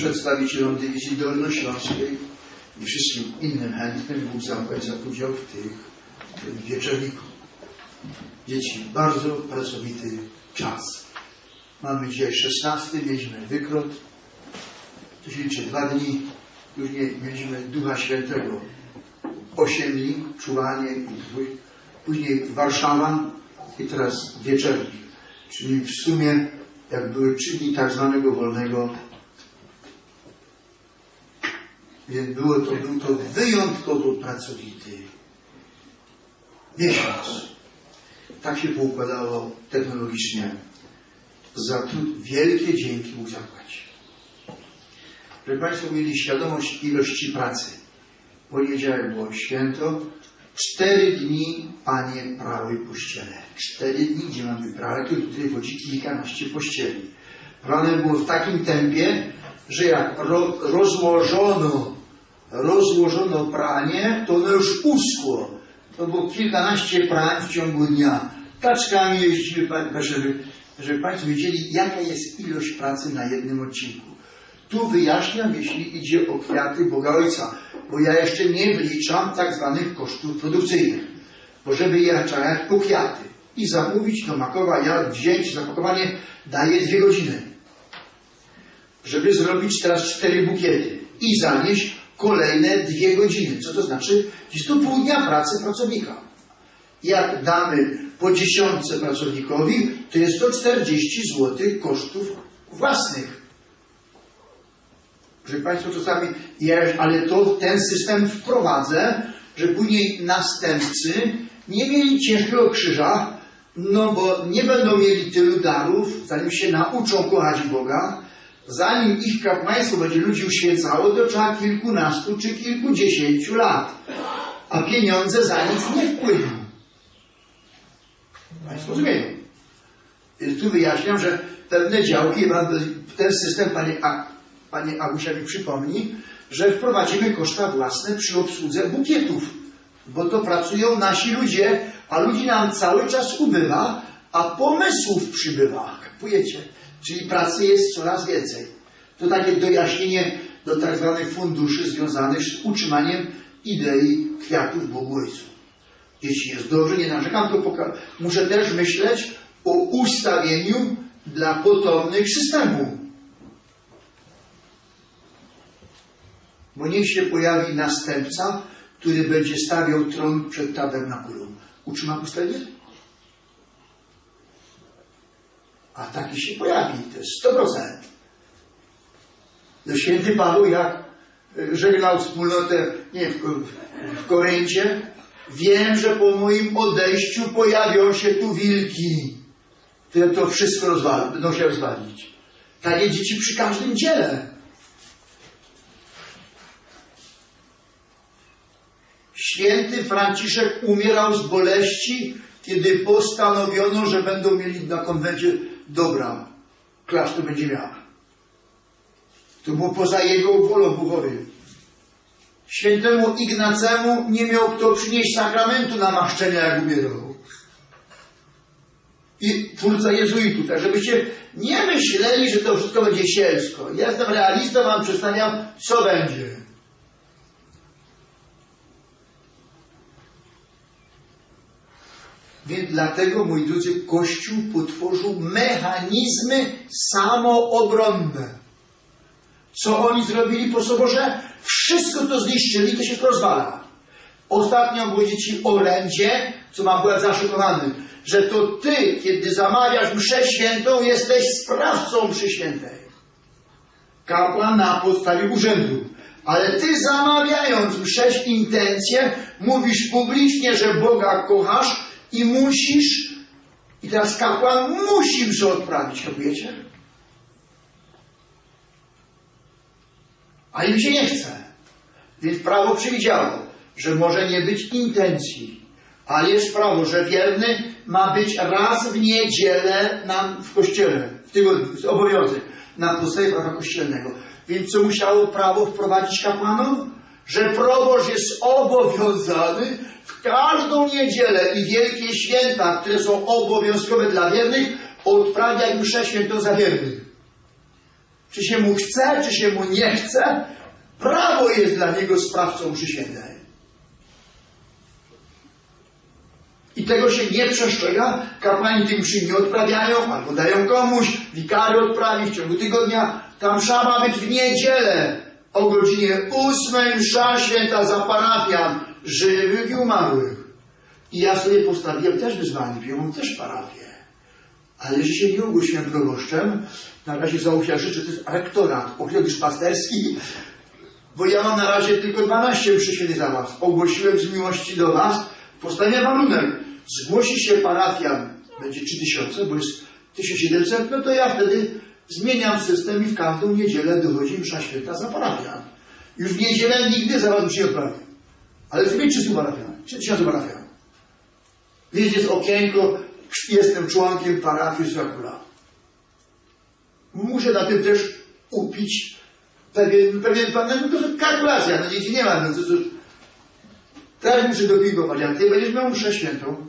przedstawicielom dywizji dolnośląskiej i wszystkim innym chętnym Bóg zapłać za udział w tych, wieczorniku. Dzieci, bardzo pracowity czas. Mamy dzisiaj 16, mieliśmy wykrot, to się liczy dwa dni, później mieliśmy Ducha Świętego, 8 dni, czuwanie później Warszawa i teraz wieczernik. Czyli w sumie, jak były trzy dni tak zwanego wolnego, więc było to, był to wyjątkowo pracowity miesiąc. Tak się poukładało technologicznie. Za trud wielkie dzięki Bóg zapłaci. Żeby Państwo mieli świadomość ilości pracy. Poniedziałek było święto, cztery dni Panie prały pościele. Cztery dni, gdzie mamy pralę, to tutaj wchodzi kilkanaście pościeli. Prane było w takim tempie, że jak ro, rozłożono, rozłożono pranie, to ono już uschło. To było kilkanaście prań w ciągu dnia. Taczkami jeździli, żeby, żeby Państwo wiedzieli, jaka jest ilość pracy na jednym odcinku. Tu wyjaśniam, jeśli idzie o kwiaty Boga Ojca, bo ja jeszcze nie wliczam tak zwanych kosztów produkcyjnych. Bo żeby je czekać po kwiaty i zamówić do Makowa, ja wziąć zapakowanie daje dwie godziny. Żeby zrobić teraz cztery bukiety i zanieść kolejne dwie godziny. Co to znaczy? Jest to pół dnia pracy pracownika. Jak damy po dziesiątce pracownikowi, to jest to 40 zł kosztów własnych. Proszę Państwa, czasami, ja, ale to ten system wprowadzę, że później następcy nie mieli ciężkiego krzyża, no bo nie będą mieli tylu darów, zanim się nauczą kochać Boga, zanim ich kapłaństwo będzie ludzi uświecało, to trzeba kilkunastu czy kilkudziesięciu lat. A pieniądze za nic nie wpłyną. Państwo rozumieją. Tu wyjaśniam, że pewne działki, ten system, panie, panie Agusia mi przypomni, że wprowadzimy koszta własne przy obsłudze bukietów, bo to pracują nasi ludzie, a ludzi nam cały czas ubywa, a pomysłów przybywa. Kapujecie? Czyli pracy jest coraz więcej. To takie dojaśnienie do tak zwanych funduszy związanych z utrzymaniem idei kwiatów Bogu Ojcu. Jeśli jest dobrze, nie narzekam, to muszę też myśleć o ustawieniu dla potomnych systemu. Bo niech się pojawi następca, który będzie stawiał tron przed tabernakulum. Utrzyma pustelnię? A taki się pojawi, to jest 100%. No święty Paweł, jak y, żegnał wspólnotę nie, w, w Koryncie, wiem, że po moim odejściu pojawią się tu wilki, które to wszystko rozwal, będą się rozwalić. Takie dzieci przy każdym dziele. Święty Franciszek umierał z boleści, kiedy postanowiono, że będą mieli na konwencie dobra. Klasztor będzie miał. To było poza jego wolą Bogowie. Świętemu Ignacemu nie miał kto przynieść sakramentu namaszczenia, jak umierał. I twórca jezuitów. Tak, żebyście nie myśleli, że to wszystko będzie sielsko. Ja jestem realistą, wam przedstawiam, co będzie. Więc dlatego, moi drodzy, Kościół potworzył mechanizmy samoobronne. Co oni zrobili po soborze? Wszystko to zniszczyli, to się rozwala. Ostatnio było dzieci orędzie, co mam była zaszokowany, że to ty, kiedy zamawiasz mszę świętą, jesteś sprawcą mszy świętej. Kapłan na podstawie urzędu. Ale ty zamawiając mszę intencję, mówisz publicznie, że Boga kochasz i musisz, i teraz kapłan musi mszę odprawić, kapujecie? A im się nie chce. Więc prawo przewidziało, że może nie być intencji, ale jest prawo, że wierny ma być raz w niedzielę nam w kościele, w tygodniu, obowiązek, na podstawie prawa kościelnego. Więc co musiało prawo wprowadzić kapłanom? Że proboszcz jest obowiązany w każdą niedzielę i wielkie święta, które są obowiązkowe dla wiernych, odprawiać mszę świętą za wiernych. Czy się mu chce, czy się mu nie chce, prawo jest dla niego sprawcą mszy świętej. I tego się nie przestrzega, kapłani tych mszy nie odprawiają, albo dają komuś, wikary odprawi w ciągu tygodnia. Ta msza ma być w niedzielę o godzinie ósmej msza święta za parafian żywych i umarłych. I ja sobie postawiłem też wyzwanie, bo mam też parafię. Ale że się nie ogłosiłem proboszczem, na razie za ofiarzyczy, to jest rektorat, ofiarzysz pasterski, bo ja mam na razie tylko 12 mszy świętych za was. Ogłosiłem z miłości do was, postawię warunek. Zgłosi się parafian, będzie 3000, bo jest 1700, no to ja wtedy zmieniam system i w każdą niedzielę dochodzi msza święta za parafian. Już w niedzielę nigdy za was się odprawię. Ale zrobię 300 parafian, 3000 parafian. Więc jest okienko, jestem członkiem parafii Srakula. Muszę na tym też upić pewien, pewien, pewien no to jest kalkulacja, no dzieci nie ma, no to, to, teraz muszę dopingować, jak ty będziesz miał mszę świętą,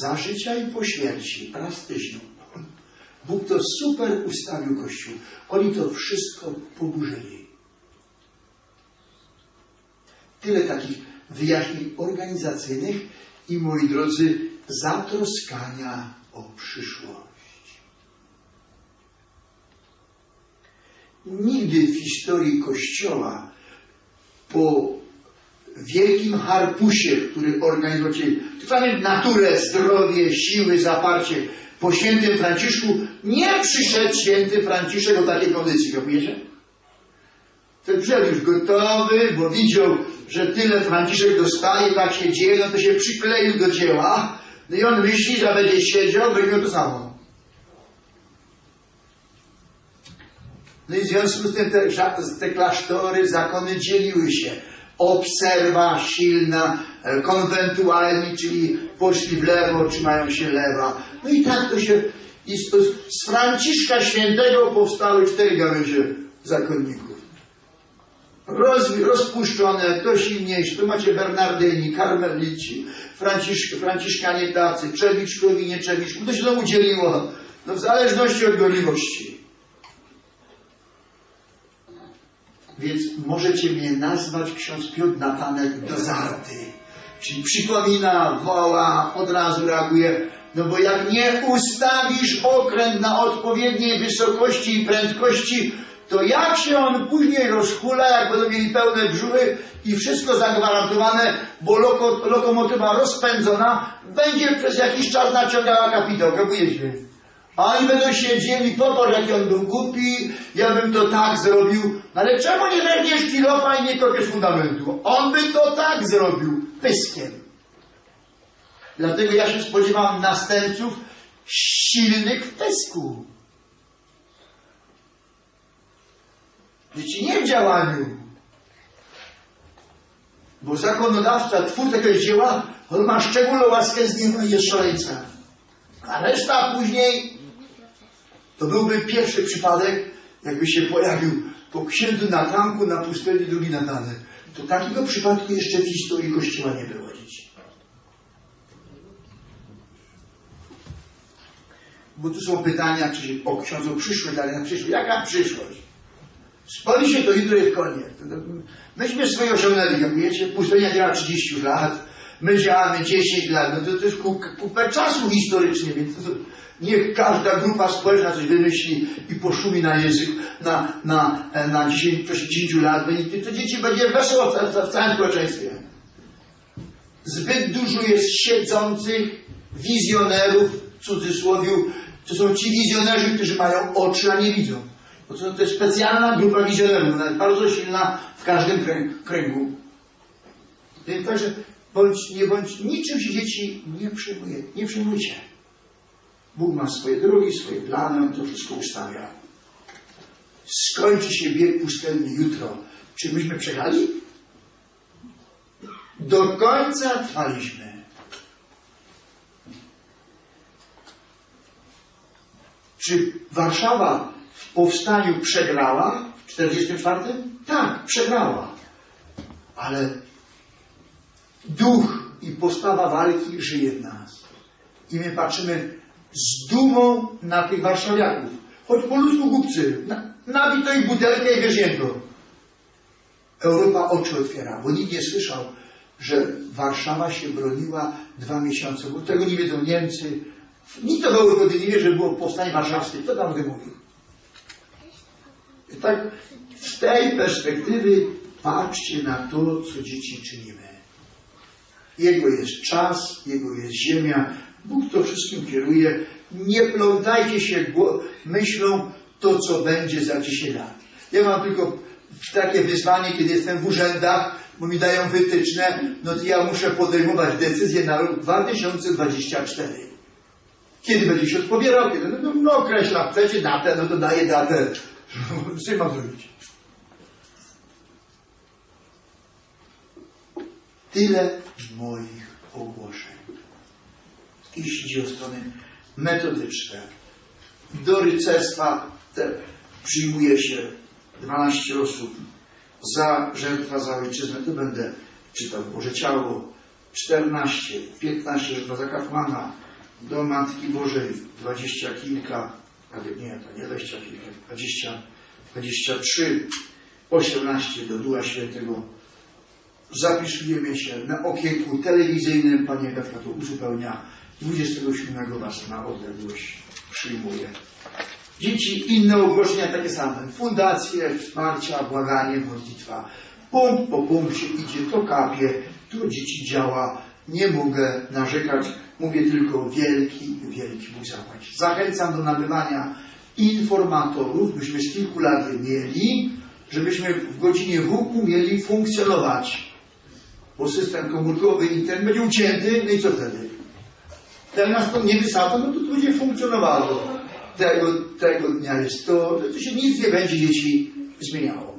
za życia i po śmierci, raz w. Bóg to super ustawił Kościół. Oni to wszystko poburzyli. Tyle takich wyjaśnień organizacyjnych i moi drodzy, zatroskania o przyszłość. Nigdy w historii Kościoła po wielkim harpusie, który organizował trwamy naturę, zdrowie, siły, zaparcie, po świętym Franciszku, nie przyszedł święty Franciszek o takiej kondycji, rozumiecie? Ten przyszedł już gotowy, bo widział, że tyle Franciszek dostaje, tak się dzieje, no to się przykleił do dzieła, no i on myśli, że będzie siedział, będzie to samo. No i w związku z tym te, te klasztory, zakony dzieliły się. Obserwa silna, e, konwentualni, czyli poszli w lewo, trzymają się lewa. No i tak to się... I z, z Franciszka Świętego powstały cztery gałęzie zakonników. Roz, rozpuszczone, to silniejsze. Tu macie Bernardyni, Karmelici, Franciszk, Franciszkanie tacy, Czewiczkowi, nie Czewiczku. To się to udzieliło. No w zależności od gorliwości. Więc możecie mnie nazwać ksiądz Piotr Natanek dozarty. Czyli przypomina, woła, od razu reaguje. No bo jak nie ustawisz okręt na odpowiedniej wysokości i prędkości, to jak się on później rozhula, jak będą mieli pełne brzuchy i wszystko zagwarantowane, bo loko, lokomotywa rozpędzona będzie przez jakiś czas naciągała kapitał, kapujecie? A oni będą siedzieli, popatrz jaki on był głupi, ja bym to tak zrobił. Ale czemu nie weźmiesz kilofa i nie kopiesz fundamentu? On by to tak zrobił, pyskiem. Dlatego ja się spodziewam następców silnych w pysku. Dzieci nie w działaniu. Bo zakonodawca, twór tego dzieła, on ma szczególną łaskę z nieba i jest szaleńca. A reszta później to byłby pierwszy przypadek, jakby się pojawił po księdzu Natanku na pustyni drugi Natanek. To takiego przypadku jeszcze w historii Kościoła nie było. Bo tu są pytania, czy o ksiądzu przyszłość, ale na przyszłość. Jaka przyszłość? Spali się to jutro jest koniec. Myśmy swoje osiągnęli, jak wiecie, pustynia działa 30 lat, my działamy 10 lat, no to, to jest kupę czasu historycznie, więc to, niech każda grupa społeczna coś wymyśli i poszumi na język na, na, na 10, 10 lat, to dzieci będzie wesoło w, w całym społeczeństwie. Zbyt dużo jest siedzących wizjonerów, w cudzysłowie, to są ci wizjonerzy, którzy mają oczy, a nie widzą. To, to jest specjalna grupa wizjonerów, ona jest bardzo silna w każdym kręgu. Także bądź, nie bądź, niczym się dzieci nie przejmuje, nie przejmujcie. Bóg ma swoje drogi, swoje plany, on to wszystko ustawia. Skończy się bieg pustelny jutro. Czy myśmy przegrali? Do końca trwaliśmy. Czy Warszawa w powstaniu przegrała w 1944? Tak, przegrała. Ale duch i postawa walki żyje w nas. I my patrzymy z dumą na tych warszawiaków. choć po ludzku głupcy, na, nabij to ich butelkę i wierznięto. Europa oczy otwiera, bo nikt nie słyszał, że Warszawa się broniła dwa miesiące, bo tego nie wiedzą Niemcy. Nikt Europie nie wie, że było powstanie warszawskie. Kto tam o mówił? I tak z tej perspektywy patrzcie na to, co dzieci czynimy. Jego jest czas, Jego jest ziemia. Bóg to wszystkim kieruje. Nie plątajcie się myślą to, co będzie za 10 lat. Ja mam tylko takie wyzwanie, kiedy jestem w urzędach, bo mi dają wytyczne, no to ja muszę podejmować decyzję na rok 2024. Kiedy będzie się odpowierał? Kiedy? No, no, no określa, chcecie datę, no to daję datę. Co mam zrobić? Tyle moich ogłoszeń. Jeśli idzie o strony metodyczne, do rycerstwa przyjmuje się 12 osób. Za żertwa za ojczyznę, to będę czytał. Boże Ciało, 14, 15 żertwa za kapłana, do Matki Bożej 20 kilka, ale nie, to nie 20 kilka, 20, 23, 18 do Ducha Świętego. Zapisujemy się na okienku telewizyjnym, Pani Agatka to uzupełnia, 27 Was na odległość przyjmuje. Dzieci inne ogłoszenia takie same. Fundacje, wsparcia, błaganie, modlitwa. Punkt po punkcie idzie, to kapie, to dzieci działa. Nie mogę narzekać, mówię tylko wielki, wielki Bóg zapłać. Zachęcam do nabywania informatorów, byśmy z kilku lat mieli, żebyśmy w godzinie ruchu mieli funkcjonować. Bo system komórkowy, internet będzie ucięty, no i co wtedy? Nas to nie wysadzą, no to będzie funkcjonowało. Tego, tego dnia jest to, to się nic nie będzie dzieci zmieniało.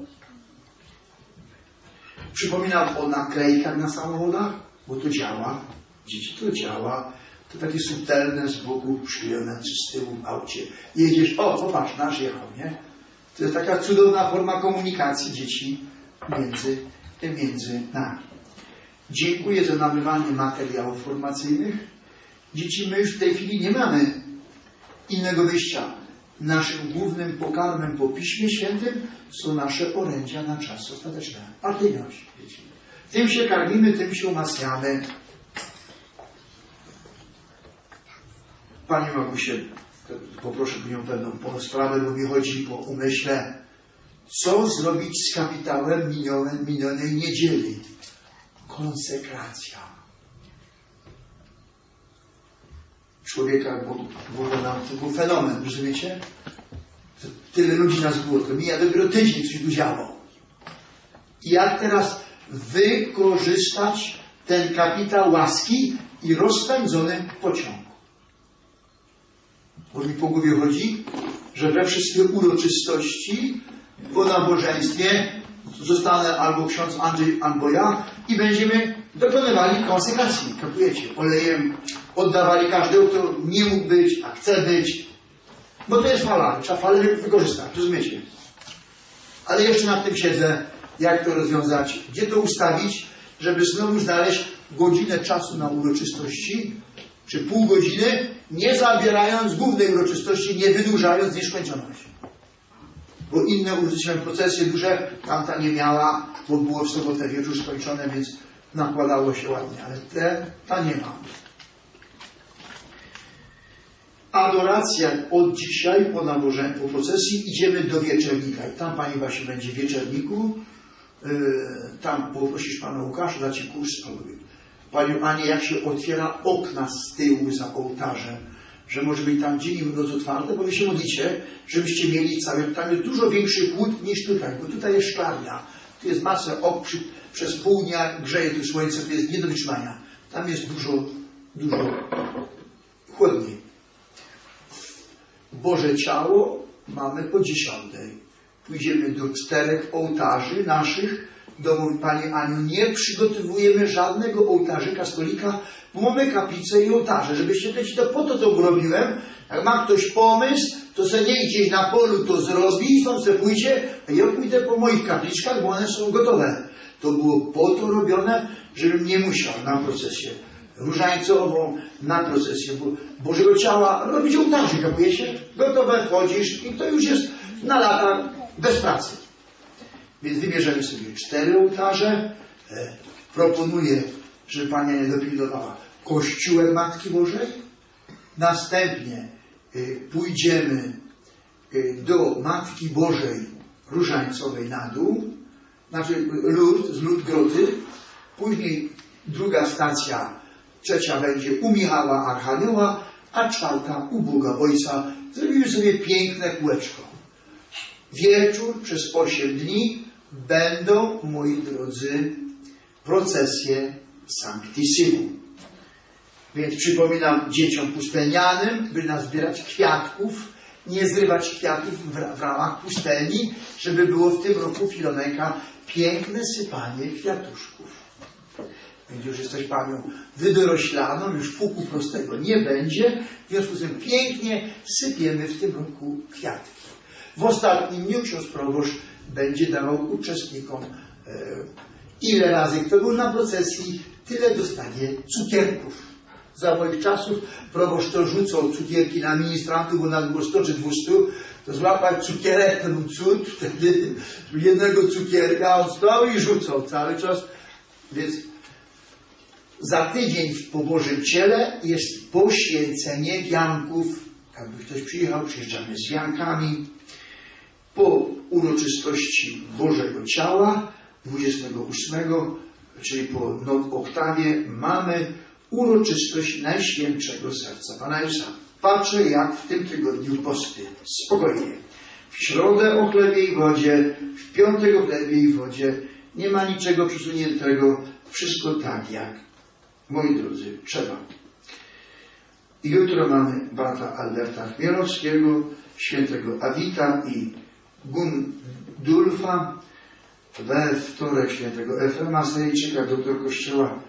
Przypominam o naklejkach na samochodach, bo to działa. Dzieci to działa. To takie subtelne z boku przyklejone czy z tyłu w aucie. Jedziesz, o popatrz, nasz jechał, nie? To jest taka cudowna forma komunikacji dzieci między, między nami. Dziękuję za nabywanie materiałów formacyjnych. Dzieci, my już w tej chwili nie mamy innego wyjścia. Naszym głównym pokarmem po Piśmie Świętym są nasze orędzia na czas ostateczny. Artyniość, dzieci. Tym się karmimy, tym się umacniamy. Panie Magusie, poproszę Panią pewną sprawę, bo mi chodzi po umyśle. Co zrobić z kapitałem minione, minionej niedzieli? Konsekracja. Człowieka, to był fenomen, rozumiecie? Tyle ludzi nas było, to mija dopiero tydzień, coś tu działo. I jak teraz wykorzystać ten kapitał łaski i rozpędzony pociąg? Bo mi po głowie chodzi, że we wszystkie uroczystości po nabożeństwie zostanę albo ksiądz Andrzej, albo ja i będziemy dokonywali konsekracji, kapujecie, olejem oddawali każdego, kto nie mógł być, a chce być. Bo to jest fala, trzeba falę wykorzystać, rozumiecie? Ale jeszcze nad tym siedzę, jak to rozwiązać, gdzie to ustawić, żeby znowu znaleźć godzinę czasu na uroczystości, czy pół godziny, nie zabierając głównej uroczystości, nie wydłużając nieskończoność. Bo inne uroczystości procesje duże, tamta nie miała, bo było w sobotę wieczór skończone, więc nakładało się ładnie, ale te, ta nie ma. Adoracja od dzisiaj po nabożeństwie, po procesji idziemy do wieczernika i tam Pani właśnie będzie w wieczerniku, yy, tam poprosisz Pana Łukasza, da Ci kurs spróbuj. Panią Anię, jak się otwiera okna z tyłu za ołtarzem, że może być tam dzień i noc otwarte, bo Wy się modlicie, żebyście mieli cały, tam jest dużo większy chłód niż tutaj, bo tutaj jest szklarnia, tu jest przy, przez pół dnia grzeje tu słońce, to jest nie do wytrzymania. Tam jest dużo, dużo chłodniej. Boże ciało mamy po dziesiątej. Pójdziemy do czterech ołtarzy naszych. Domu Pani Aniu, nie przygotowujemy żadnego ołtarzyka, stolika, mamy kaplicę i ołtarze. Żebyście wiedzieli, to po to to robiłem. Jak ma ktoś pomysł, to se nie gdzieś na polu to zrobi, stąd se pójdzie, a ja pójdę po moich kapliczkach, bo one są gotowe. To było po to robione, żebym nie musiał na procesję różańcową na procesję Bo- Bożego Ciała, robić ołtarze, kapujecie? Gotowe, wchodzisz i to już jest na lata bez pracy. Więc wybierzemy sobie cztery ołtarze. E, proponuję, żeby Pani nie dopilnowała Kościółem Matki Bożej. Następnie pójdziemy y, do Matki Bożej Różańcowej na dół, znaczy lód, z lód groty. Później druga stacja, trzecia będzie u Michała Archanioła, a czwarta u Boga Ojca. Zrobimy sobie piękne kółeczko. Wieczór przez 8 dni będą, moi drodzy, procesje Sanctissimum. Więc przypominam dzieciom pustelnianym, by nazbierać kwiatków, nie zrywać kwiatów w, w ramach pustelni, żeby było w tym roku Filonejka piękne sypanie kwiatuszków. Więc już jesteś panią wydoroślaną, już fuku prostego nie będzie, w związku z tym pięknie sypiemy w tym roku kwiatki. W ostatnim dniu ksiądz proboszcz będzie dawał uczestnikom e, ile razy kto był na procesji, tyle dostanie cukierków. Za moich czasów proboszcz rzucał cukierki na ministrantów, bo nas było 100 czy 200, to złapać cukierek to był cud, wtedy jednego cukierka on stał i rzucał cały czas, więc za tydzień w Bożym Ciele jest poświęcenie wianków. Jakby ktoś przyjechał, przyjeżdżamy z wiankami. Po uroczystości Bożego Ciała 28, czyli po oktawie, mamy uroczystość Najświętszego Serca Pana Jezusa. Patrzę, jak w tym tygodniu posty. Spokojnie. W środę o chlebie i wodzie, w piątek o chlebie i wodzie. Nie ma niczego przesuniętego. Wszystko tak, jak moi drodzy, trzeba. Jutro mamy brata Alberta Chmielowskiego, świętego Awita i Gundulfa. We wtorek świętego Efrema Sejczyka, doktor kościoła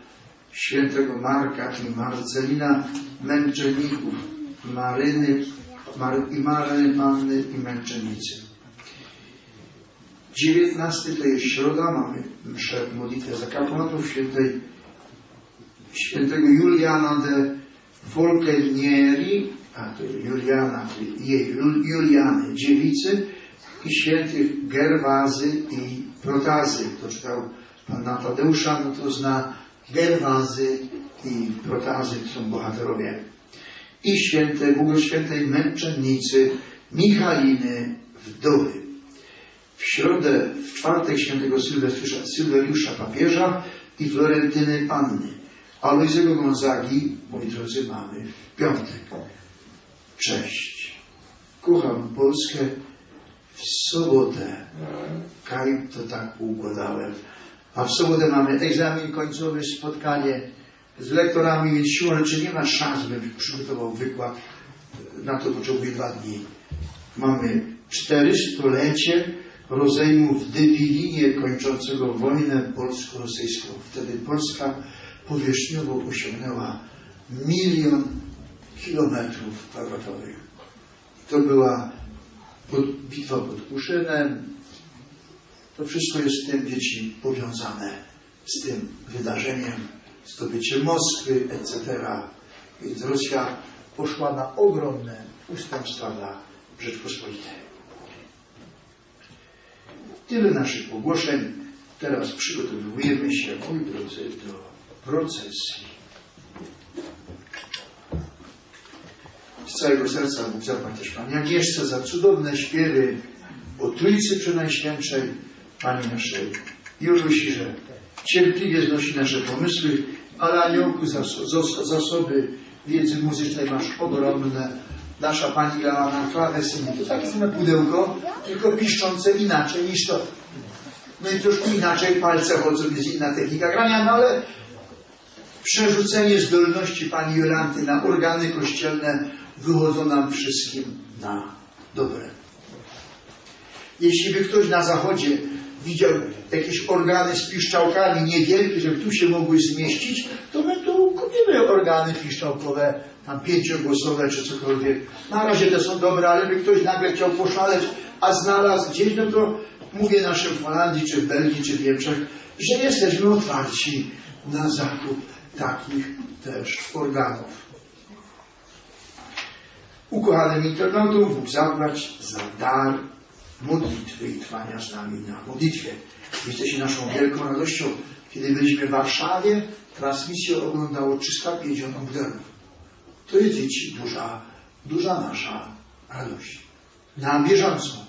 świętego Marka i Marcelina Męczenników, Maryny Mar i Maryny Panny i Męczennicy. 19 to jest środa, mamy mszę, modlitwę za kapłanów świętej świętego Juliana de Folkenieri, a to Juliana, jej Jul- Juliany dziewicy i świętych Gerwazy i Protazy. Kto czytał pana Tadeusza, no to zna Gerwazy i Protazy, są bohaterowie. I święte, błogoświętej męczennicy Michaliny Wdowy. W środę, w czwartek świętego Sylwestra, Sylweriusza papieża i Florentyny Panny. Alojzego Gonzagi, moi drodzy, mamy w piątek. Cześć. Kocham Polskę w sobotę. Kaj to tak poukładałem. A w sobotę mamy egzamin końcowy, spotkanie z lektorami, więc siłą rzeczy nie ma szans, bym przygotował wykład. Na to potrzebuję dwa dni. Mamy 400-lecie rozejmu w Dywilinie kończącego wojnę polsko-rosyjską. Wtedy Polska powierzchniowo osiągnęła milion kilometrów kwadratowych. To była pod, bitwa pod Kuszynem. To wszystko jest z tym dzieci powiązane z tym wydarzeniem, zdobycie Moskwy, etc. Więc Rosja poszła na ogromne ustępstwa dla Rzeczpospolitej. Tyle naszych ogłoszeń. Teraz przygotowujemy się, moi drodzy, do procesji. Z całego serca Bóg zapłać też Pani Agnieszce za cudowne śpiewy o Trójcy Przenajświętszej, Pani naszej Julusi, że cierpliwie znosi nasze pomysły, ale aniołku zaso- zas- zasoby wiedzy muzycznej masz ogromne. Nasza Pani grała na klawesynie. To takie same pudełko, tylko piszczące inaczej niż to. No i troszkę inaczej palce chodzą, jest inna technika grania, no ale przerzucenie zdolności pani Jolanty na organy kościelne wychodzą nam wszystkim na dobre. Jeśli by ktoś na zachodzie widział jakieś organy z piszczałkami niewielkie, żeby tu się mogły zmieścić, to my tu kupimy organy piszczałkowe, tam pięciogłosowe czy cokolwiek. Na razie te są dobre, ale by ktoś nagle chciał poszaleć, a znalazł gdzieś, no to mówię naszym w Holandii, czy w Belgii, czy w Niemczech, że jesteśmy otwarci na zakup takich też organów. Ukochanym internautom Bóg zapłać za dar modlitwy i trwania z nami na modlitwie. Jesteście naszą wielką radością. Kiedy byliśmy w Warszawie, transmisję oglądało 350 organów. To jest dzieci duża, duża nasza radość. Na bieżąco